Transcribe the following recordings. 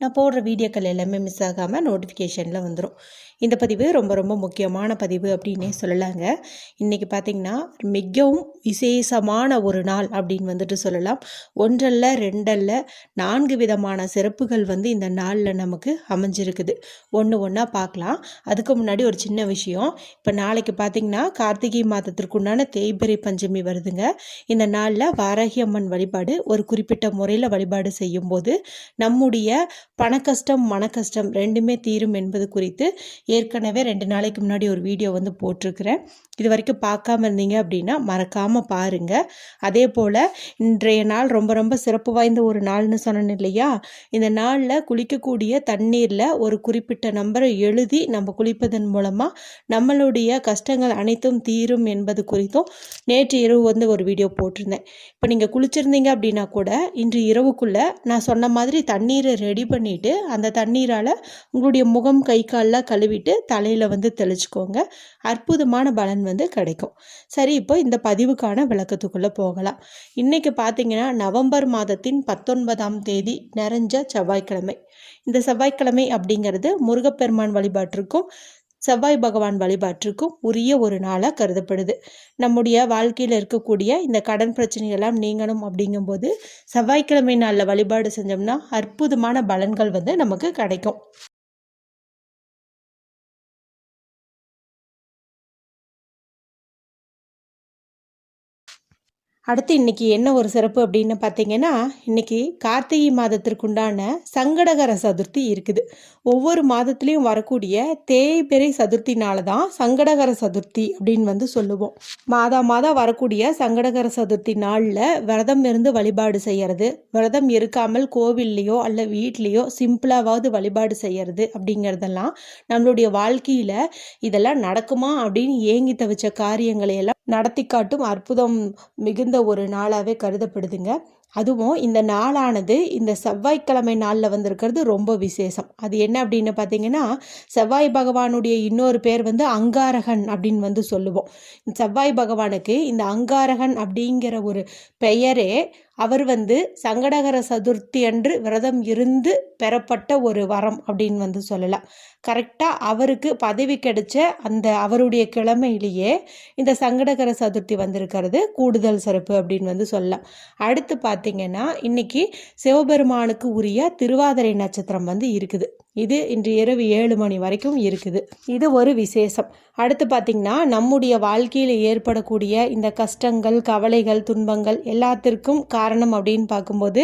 நான் போடுற வீடியோக்கள் எல்லாமே மிஸ் ஆகாமல் நோட்டிஃபிகேஷனில் வந்துடும் இந்த பதிவு ரொம்ப ரொம்ப முக்கியமான பதிவு அப்படின்னே சொல்லலாங்க. இன்றைக்கி பார்த்திங்கன்னா மிகவும் விசேஷமான ஒரு நாள் அப்படின்னு வந்துட்டு சொல்லலாம். ஒன்றல்ல ரெண்டல்ல நான்கு விதமான சிறப்புகள் வந்து இந்த நாளில் நமக்கு அமைஞ்சிருக்குது. ஒன்று ஒன்றா பார்க்கலாம் அதுக்கு முன்னாடி ஒரு சின்ன விஷயம். இப்போ நாளைக்கு பார்த்திங்கன்னா கார்த்திகை மாதத்திற்குண்டான தேய்பிரை பஞ்சமி வருதுங்க. இந்த நாளில் வாராகி அம்மன் வழிபாடு ஒரு குறிப்பிட்ட முறையில் வழிபாடு செய்யும்போது நம்முடைய பணக்கஷ்டம் மனக்கஷ்டம் ரெண்டுமே தீரும் என்பது குறித்து ஏற்கனவே ரெண்டு நாளைக்கு முன்னாடி ஒரு வீடியோ வந்து போட்டிருக்கிறேன். இது வரைக்கும் பார்க்காம இருந்தீங்க அப்படின்னா மறக்காமல் பாருங்கள் அதே போல் இன்றைய நாள் ரொம்ப ரொம்ப சிறப்பு வாய்ந்த ஒரு நாள்னு சொன்னேன் இல்லையா? இந்த நாளில் குளிக்கக்கூடிய தண்ணீரில் ஒரு குறிப்பிட்ட நம்பரை எழுதி நம்ம குளிப்பதன் மூலமாக நம்மளுடைய கஷ்டங்கள் அனைத்தும் தீரும் என்பது குறித்தும் நேற்று இரவு வந்து ஒரு வீடியோ போட்டிருந்தேன். இப்போ நீங்கள் குளிச்சிருந்தீங்க அப்படின்னா கூட இன்று இரவுக்குள்ளே நான் சொன்ன மாதிரி தண்ணீரை ரெடி பண்ணிவிட்டு அந்த தண்ணீரால் உங்களுடைய முகம் கை கால்லாம் கழுவிட்டு தலையில் வந்து தெளிச்சுக்கோங்க. அற்புதமான பலன் வந்து கிடைக்கும். சரி இப்போ இந்த பதிவுக்கான விளக்கத்துக்குள்ளே போகலாம். இன்றைக்கி பார்த்தீங்கன்னா நவம்பர் மாதத்தின் பத்தொன்பதாம் தேதி நிறைஞ்ச செவ்வாய்க்கிழமை. இந்த செவ்வாய்க்கிழமை அப்படிங்கிறது முருகப்பெருமான் வழிபாட்டிற்கும் செவ்வாய் பகவான் வழிபாட்டிற்கும் உரிய ஒரு நாளாக கருதப்படுது. நம்முடைய வாழ்க்கையில் இருக்கக்கூடிய இந்த கடன் பிரச்சனைகள்லாம் நீங்கணும் அப்படிங்கும்போது செவ்வாய்க்கிழமை நாளில் வழிபாடு செஞ்சோம்னா அற்புதமான பலன்கள் வந்து நமக்கு கிடைக்கும். அடுத்து இன்றைக்கி என்ன ஒரு சிறப்பு அப்படின்னு பார்த்தீங்கன்னா இன்னைக்கு கார்த்திகை மாதத்திற்குண்டான சங்கடகர சதுர்த்தி இருக்குது. ஒவ்வொரு மாதத்துலேயும் வரக்கூடிய தேய்பிறை சதுர்த்தினால தான் சங்கடகர சதுர்த்தி அப்படின்னு வந்து சொல்லுவோம். மாதா மாதம் வரக்கூடிய சங்கடகர சதுர்த்தி நாளில் விரதம் இருந்து வழிபாடு செய்கிறது விரதம் இருக்காமல் கோவில்லையோ அல்ல வீட்லேயோ சிம்பிளாவது வழிபாடு செய்கிறது அப்படிங்கிறதெல்லாம் நம்மளுடைய வாழ்க்கையில் இதெல்லாம் நடக்குமா அப்படின்னு ஏங்கி தவிச்ச காரியங்களை எல்லாம் நடத்தி காட்டும் அற்புதம் மிகுந்த ஒரு நாளாகவே கருதப்படுதுங்க. அதுவும் இந்த நாளானது இந்த செவ்வாய்க்கிழமை நாளில் வந்திருக்கிறது ரொம்ப விசேஷம். அது என்ன அப்படின்னு பார்த்தீங்கன்னா செவ்வாய் பகவானுடைய இன்னொரு பேர் வந்து அங்காரகன் அப்படின்னு வந்து சொல்லுவோம். செவ்வாய் பகவானுக்கு இந்த அங்காரகன் அப்படிங்கிற ஒரு பெயரே அவர் வந்து சங்கடகர சதுர்த்தி அன்று விரதம் இருந்து பெறப்பட்ட ஒரு வரம் அப்படின்னு வந்து சொல்லலாம். கரெக்டாக அவருக்கு பதவி கிடைச்ச அந்த அவருடைய கிழமையிலேயே இந்த சங்கடகர சதுர்த்தி வந்திருக்கிறது. கூடுதல் சிறப்பு அப்படின்னு வந்து சொல்லலாம். அடுத்து பார்த்திங்கன்னா இன்னைக்கு சிவபெருமானுக்கு உரிய திருவாதிரை நட்சத்திரம் வந்து இருக்குது. இது இன்று இரவு ஏழு மணி வரைக்கும் இருக்குது. இது ஒரு விசேஷம். அடுத்து பார்த்திங்கன்னா நம்முடைய வாழ்க்கையில் ஏற்படக்கூடிய இந்த கஷ்டங்கள் கவலைகள் துன்பங்கள் எல்லாத்திற்கும் காரணம் அப்படின்னு பார்க்கும்போது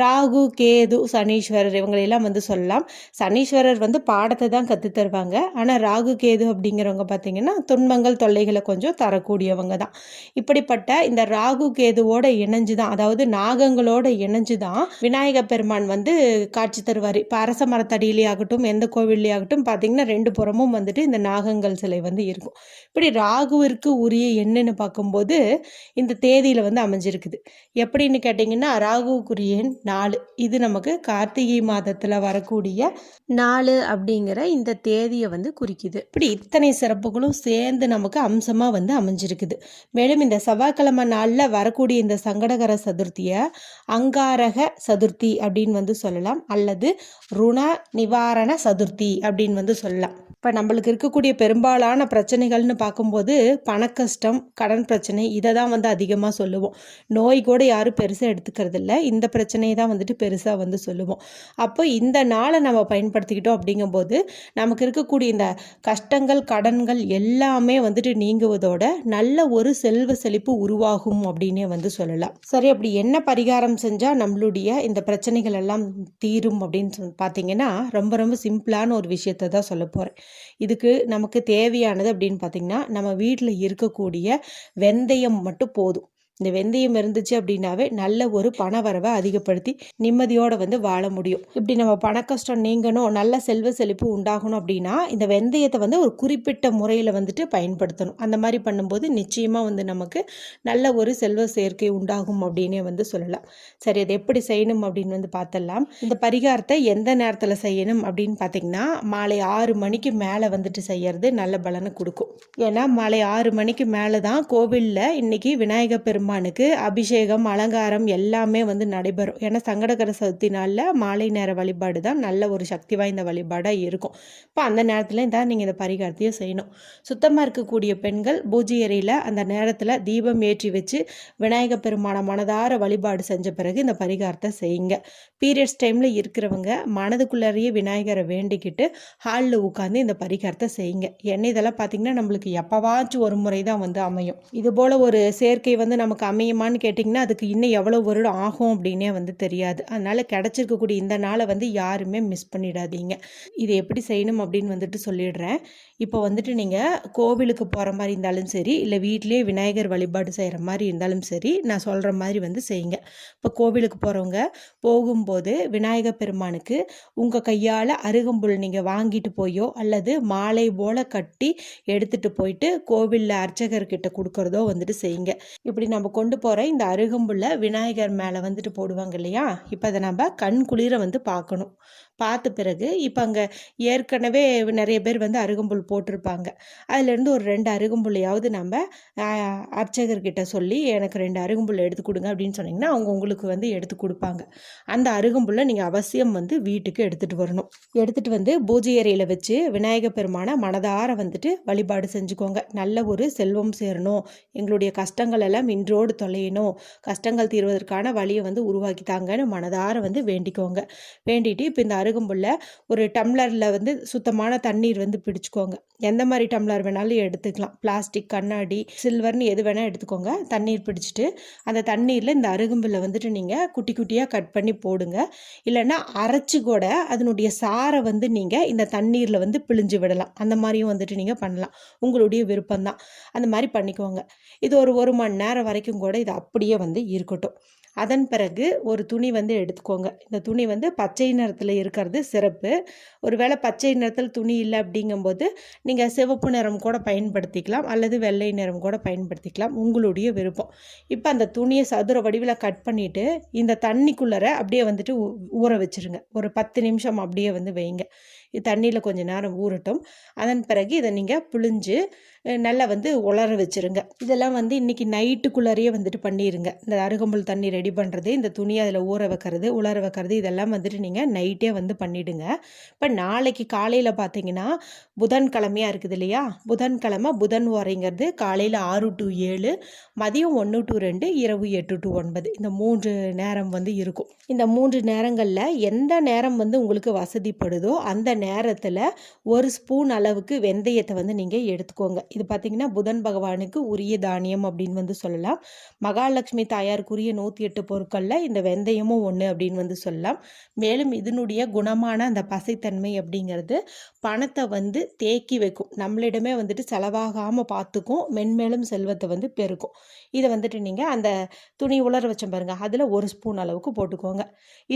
ராகு கேது சனீஸ்வரர் இவங்களெல்லாம் வந்து சொல்லலாம். சனீஸ்வரர் வந்து பாடத்தை தான் கற்று தருவாங்க. ஆனால் ராகு கேது அப்படிங்கிறவங்க பார்த்திங்கன்னா துன்பங்கள் தொல்லைகளை கொஞ்சம் தரக்கூடியவங்க தான். இப்படிப்பட்ட இந்த ராகு கேதுவோட இணைஞ்சு தான் அதாவது நாகங்களோட இணைஞ்சு தான் விநாயக பெருமான் வந்து காட்சி தருவார். இப்போ அரச மரத்தடியிலே ஆகட்டும் எந்த கோவில்லே ஆகட்டும் பார்த்திங்கன்னா ரெண்டு புறமும் வந்துட்டு இந்த நாகங்கள் சிலை வந்து இருக்கும். இப்படி ராகுவிற்கு உரிய எண்ணுன்னு பார்க்கும்போது இந்த தேதியில் வந்து அமைஞ்சிருக்குது. எப்படின்னு கேட்டிங்கன்னா ராகுவுக்குரிய நாலு. இது நமக்கு கார்த்திகை மாதத்தில் வரக்கூடிய நாலு அப்படிங்கிற இந்த தேதியை வந்து குறிக்குது. இப்படி இத்தனை சிறப்புகளும் சேர்ந்து நமக்கு அம்சமாக வந்து அமைஞ்சிருக்குது. மேலும் இந்த செவ்வாய்க்கிழமை நாளில் வரக்கூடிய இந்த சங்கடகர சதுர்த்தியை அங்காரக சதுர்த்தி அப்படின்னு வந்து சொல்லலாம். அல்லது ருணா நிவா நிவாரண சதுர்த்தி அப்படின்னு வந்து சொல்லலாம். இப்போ நம்மளுக்கு இருக்கக்கூடிய பெரும்பாலான பிரச்சனைகள்னு பார்க்கும்போது பணக்கஷ்டம் கடன் பிரச்சனை இதை தான் வந்து அதிகமாக சொல்லுவோம். நோய் கூட யாரும் பெருசாக எடுத்துக்கிறது இல்லை இந்த பிரச்சனையை தான் வந்துட்டு பெருசாக வந்து சொல்லுவோம். அப்போ இந்த நாளை நம்ம பயன்படுத்திக்கிட்டோம் அப்படிங்கும்போது நமக்கு இருக்கக்கூடிய இந்த கஷ்டங்கள் கடன்கள் எல்லாமே வந்துட்டு நீங்குவதோட நல்ல ஒரு செல்வ செழிப்பு உருவாகும் அப்படின்னே வந்து சொல்லலாம். சரி அப்படி என்ன பரிகாரம் செஞ்சால் நம்மளுடைய இந்த பிரச்சனைகள் எல்லாம் தீரும் அப்படின்னு பார்த்தீங்கன்னா ரொம்ப ரொம்ப சிம்பிளான ஒரு விஷயத்தை தான் சொல்ல போகிறேன் இதுக்கு நமக்கு தேவையானது அப்படின்னு பார்த்திங்கன்னா நம்ம வீட்டில் இருக்கக்கூடிய வெந்தயம் மட்டும் போதும். இந்த வெந்தயம் இருந்துச்சு அப்படின்னாவே நல்ல ஒரு பண வரவை அதிகப்படுத்தி நிம்மதியோடு வந்து வாழ முடியும். இப்படி நம்ம பண கஷ்டம் நீங்கணும் நல்ல செல்வ செழிப்பு உண்டாகணும் அப்படின்னா இந்த வெந்தயத்தை வந்து ஒரு குறிப்பிட்ட முறையில் வந்துட்டு பயன்படுத்தணும். அந்த மாதிரி பண்ணும்போது நிச்சயமாக வந்து நமக்கு நல்ல ஒரு செல்வ சேர்க்கை உண்டாகும் அப்படின்னே வந்து சொல்லலாம். சரி அதை எப்படி செய்யணும் அப்படின்னு வந்து பார்த்தலாம் இந்த பரிகாரத்தை எந்த நேரத்தில் செய்யணும் அப்படின்னு பார்த்தீங்கன்னா மாலை ஆறு மணிக்கு மேலே வந்துட்டு செய்யறது நல்ல பலனை கொடுக்கும். ஏன்னா மாலை ஆறு மணிக்கு மேலே தான் கோவிலில் இன்னைக்கு விநாயகர் பெருமானுக்கு அபிஷேகம் அலங்காரம் எல்லாமே வந்து நடைபெறும். ஏன்னா சங்கடகர சதுர்த்தி நாளில் மாலை நேர வழிபாடு தான் நல்ல ஒரு சக்தி வாய்ந்த வழிபாடாக இருக்கும். இப்போ அந்த நேரத்தில் தான் நீங்கள் இந்த பரிகாரத்தையும் செய்யணும். சுத்தமாக இருக்கக்கூடிய பெண்கள் பூஜை அறையில் அந்த நேரத்தில் தீபம் ஏற்றி வச்சு விநாயக பெருமான மனதார வழிபாடு செஞ்ச பிறகு இந்த பரிகாரத்தை செய்யுங்க. பீரியட்ஸ் டைமில் இருக்கிறவங்க மனதுக்குள்ளேயே விநாயகரை வேண்டிக்கிட்டு ஹாலில் உட்காந்து இந்த பரிகாரத்தை செய்யுங்க. என்ன இதெல்லாம் பார்த்தீங்கன்னா நம்மளுக்கு எப்போவாச்சும் ஒரு முறை தான் வந்து அமையும். இது போல் ஒரு சேர்க்கை வந்து நமக்கு அமையுமான்னு கேட்டிங்கன்னா அதுக்கு இன்னும் எவ்வளோ வருடம் ஆகும் அப்படின்னே வந்து தெரியாது. அதனால் கிடச்சிருக்கக்கூடிய இந்த நாளை வந்து யாருமே மிஸ் பண்ணிடாதீங்க. இது எப்படி செய்யணும் அப்படின்னு வந்துட்டு சொல்லிடுறேன். இப்போ வந்துட்டு நீங்கள் கோவிலுக்கு போகிற மாதிரி இருந்தாலும் சரி இல்லை வீட்லேயே விநாயகர் வழிபாடு செய்கிற மாதிரி இருந்தாலும் சரி நான் சொல்கிற மாதிரி வந்து செய்யுங்க. இப்போ கோவிலுக்கு போகிறவங்க போகும்போது விநாயகர் பெருமானுக்கு உங்கள் கையால் அருகம்புல் நீங்கள் வாங்கிட்டு போயோ அல்லது மாலை போல் கட்டி எடுத்துகிட்டு போயிட்டு கோவிலில் அர்ச்சகர்கிட்ட கொடுக்குறதோ வந்துட்டு செய்யுங்க. இப்படி நம்ம கொண்டு போகிற இந்த அருகம்புல்லை விநாயகர் மேலே வந்துட்டு போடுவாங்க இல்லையா? இப்போ அதை நம்ம கண் குளிர வந்து பார்க்கணும் பார்த்த பிறகு இப்போ அங்கே ஏற்கனவே நிறைய பேர் வந்து அருகம்புல் போட்டிருப்பாங்க. அதுலேருந்து ஒரு ரெண்டு அருகம்புல்லையாவது நம்ம அர்ச்சகர்கிட்ட சொல்லி எனக்கு ரெண்டு அருகம்புல் எடுத்து கொடுங்க அப்படின்னு சொன்னிங்கன்னா அவங்க உங்களுக்கு வந்து எடுத்து கொடுப்பாங்க. அந்த அருகம்புல்லை நீங்கள் அவசியம் வந்து வீட்டுக்கு எடுத்துகிட்டு வரணும். எடுத்துகிட்டு வந்து பூஜை அறையில் வச்சு விநாயகர் பெருமானை மனதார வந்துட்டு வழிபாடு செஞ்சுக்கோங்க. நல்ல ஒரு செல்வம் சேரணும். எங்களுடைய கஷ்டங்கள் எல்லாம் உயிரோடு தொலையணும் கஷ்டங்கள் தீர்வதற்கான வழியை வந்து உருவாக்கித்தாங்கன்னு மனதார வந்து வேண்டிக்கோங்க. வேண்டிட்டு இப்போ இந்த அருகம்புல்லை ஒரு டம்ளரில் வந்து சுத்தமான தண்ணீர் வந்து பிடிச்சிக்கோங்க. எந்த மாதிரி டம்ளர் வேணாலும் எடுத்துக்கலாம். பிளாஸ்டிக் கண்ணாடி சில்வர்னு எது வேணால் எடுத்துக்கோங்க. தண்ணீர் பிடிச்சிட்டு அந்த தண்ணீரில் இந்த அருகம்புல்ல வந்துட்டு நீங்கள் குட்டி குட்டியாக கட் பண்ணி போடுங்க. இல்லைன்னா அரைச்சி கூட அதனுடைய சாரை வந்து நீங்கள் இந்த தண்ணீரில் வந்து பிழிஞ்சு விடலாம். அந்த மாதிரியும் வந்துட்டு நீங்கள் பண்ணலாம். உங்களுடைய விருப்பம்தான். அந்த மாதிரி பண்ணிக்கோங்க. இது ஒரு ஒரு மணி நேரம் வரைக்கும் கூட இது அப்படியே வந்து இருக்கட்டும். அதன் பிறகு ஒரு துணி வந்து எடுத்துக்கோங்க. இந்த துணி வந்து பச்சை நிறத்தில் இருக்கிறது சிறப்பு. ஒருவேளை பச்சை நிறத்தில் துணி இல்லை அப்படிங்கும்போது நீங்கள் சிவப்பு நிறம் கூட பயன்படுத்திக்கலாம். அல்லது வெள்ளை நிறம் கூட பயன்படுத்திக்கலாம். உங்களுடைய விருப்பம். இப்போ அந்த துணியை சதுர வடிவில் கட் பண்ணிவிட்டு இந்த தண்ணிக்குள்ளர அப்படியே வந்துட்டு ஊ- ஊற வச்சிருங்க. ஒரு பத்து நிமிஷம் அப்படியே வந்து வைங்க. இது தண்ணியில் கொஞ்சம் நேரம் ஊறட்டும். அதன் பிறகு இதை நீங்கள் புழிஞ்சு நல்லா வந்து உலர வச்சிருங்க. இதெல்லாம் வந்து இன்றைக்கி நைட்டுக்குள்ளாரையே வந்துட்டு பண்ணிடுங்க இந்த அருகம்புல் தண்ணி ரெடி பண்ணுறது இந்த துணி அதில் ஊற வைக்கிறது உலர வைக்கிறது இதெல்லாம் வந்துட்டு நீங்கள் நைட்டே வந்து பண்ணிவிடுங்க இப்போ நாளைக்கு காலையில் பார்த்தீங்கன்னா புதன்கிழமையாக இருக்குது இல்லையா? புதன்கிழமை புதன் ஓரைங்கிறது காலையில் ஆறு டு ஏழு மதியம் ஒன்று டு ரெண்டு இரவு எட்டு டு ஒன்பது. இந்த மூன்று நேரம் வந்து இருக்கும். இந்த மூன்று நேரங்களில் எந்த நேரம் வந்து உங்களுக்கு வசதிப்படுதோ அந்த நேரத்தில் ஒரு ஸ்பூன் அளவுக்கு வெந்தயத்தை வந்து நீங்கள் எடுத்துக்கோங்க. இது பார்த்தீங்கன்னா புதன் பகவானுக்கு உரிய தானியம் அப்படின்னு வந்து சொல்லலாம். மகாலட்சுமி தாயாருக்குரிய நூற்றி எட்டு பொருட்களில் இந்த வெந்தயமும் ஒன்று அப்படின்னு வந்து சொல்லலாம். மேலும் இதனுடைய குணமான அந்த பசைத்தன்மை அப்படிங்கிறது பணத்தை வந்து தேக்கி வைக்கும். நம்மளிடமே வந்துட்டு செலவாகாமல் பார்த்துக்கும் மென்மேலும் செல்வத்தை வந்து பெருக்கும். இதை வந்துட்டு நீங்கள் அந்த துணி உலர வச்சோம் பாருங்கள் அதில் ஒரு ஸ்பூன் அளவுக்கு போட்டுக்கோங்க.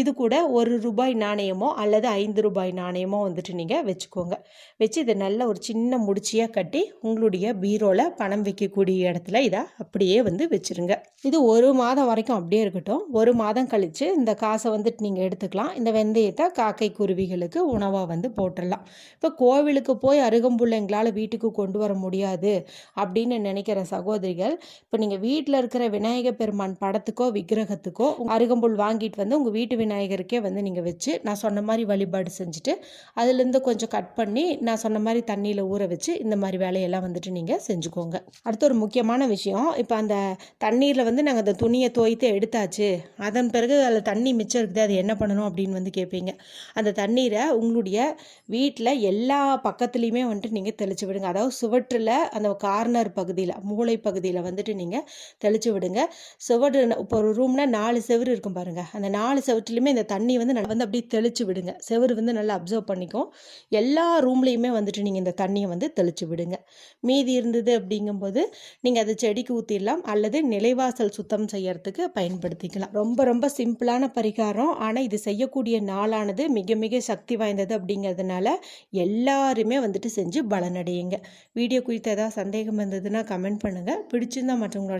இது கூட ஒரு ரூபாய் நாணயமோ அல்லது ஐந்து ரூபாய் நாணயமோ வந்துட்டு நீங்கள் வச்சுக்கோங்க. வச்சு இதை நல்ல ஒரு சின்ன முடிச்சியாக கட்டி உங்களுடைய பீரோவில் பணம் வைக்கக்கூடிய இடத்துல இதை அப்படியே வந்து வச்சுருங்க. இது ஒரு மாதம் வரைக்கும் அப்படியே இருக்கட்டும். ஒரு மாதம் கழித்து இந்த காசை வந்துட்டு நீங்கள் எடுத்துக்கலாம். இந்த வெந்தயத்தை காக்கை குருவிகளுக்கு உணவாக வந்து போட்டுடலாம். இப்போ கோவிலுக்கு போய் அருகம்புள்ள எங்களால் வீட்டுக்கு கொண்டு வர முடியாது அப்படின்னு நினைக்கிற சகோதரிகள் இப்போ நீங்கள் வீட்டில் இருக்கிற விநாயகர் பெருமான் படத்துக்கோ விக்கிரகத்துக்கோ அருகம்புல் வாங்கிட்டு வந்து உங்கள் வீட்டு விநாயகருக்கே வந்து நீங்கள் வச்சு நான் சொன்ன மாதிரி வழிபாடு செஞ்சுட்டு அதுலேருந்து கொஞ்சம் கட் பண்ணி நான் சொன்ன மாதிரி தண்ணியில் ஊற வச்சு இந்த மாதிரி வேலையெல்லாம் வந்துட்டு நீங்கள் செஞ்சுக்கோங்க. அடுத்து ஒரு முக்கியமான விஷயம். இப்போ அந்த தண்ணீரில் வந்து நாங்கள் அந்த துணியை தோய்த்து எடுத்தாச்சு. அதன் பிறகு அதில் தண்ணி மிச்சம் இருக்குது. அது என்ன பண்ணணும் அப்படின்னு வந்து கேட்பீங்க அந்த தண்ணீரை உங்களுடைய வீட்டில் எல்லா பக்கத்துலேயுமே வந்துட்டு நீங்கள் தெளிச்சு விடுங்க. அதாவது சுவற்றில் அந்த கார்னர் பகுதியில் மூளை பகுதியில் வந்துட்டு நீங்கள் தெளித்து விடுங்க. சுவடு இப்போ ஒரு ரூம்னா நாலு செவுரு இருக்கும் பாருங்கள் அந்த நாலு செவற்றுலையுமே இந்த தண்ணி வந்து நல்லா வந்து அப்படியே தெளித்து விடுங்க. செவுரு வந்து நல்லா அப்சர்வ் பண்ணிக்கும். எல்லா ரூம்லேயுமே வந்துட்டு நீங்கள் இந்த தண்ணியை வந்து தெளித்து விடுங்க. மீதி இருந்தது அப்படிங்கும்போது நீங்கள் அதை செடிக்கு ஊற்றிடலாம் அல்லது நிலைவாசல் சுத்தம் செய்யறதுக்கு பயன்படுத்திக்கலாம். ரொம்ப ரொம்ப சிம்பிளான பரிகாரம். ஆனால் இது செய்யக்கூடிய நாளானது மிக மிக சக்தி வாய்ந்தது அப்படிங்கிறதுனால எல்லாருமே வந்துட்டு செஞ்சு பலனடையுங்க. வீடியோ குறித்து ஏதாவது சந்தேகம் இருந்ததுன்னா கமெண்ட் பண்ணுங்கள் பிடிச்சிருந்தா மற்றவங்களோட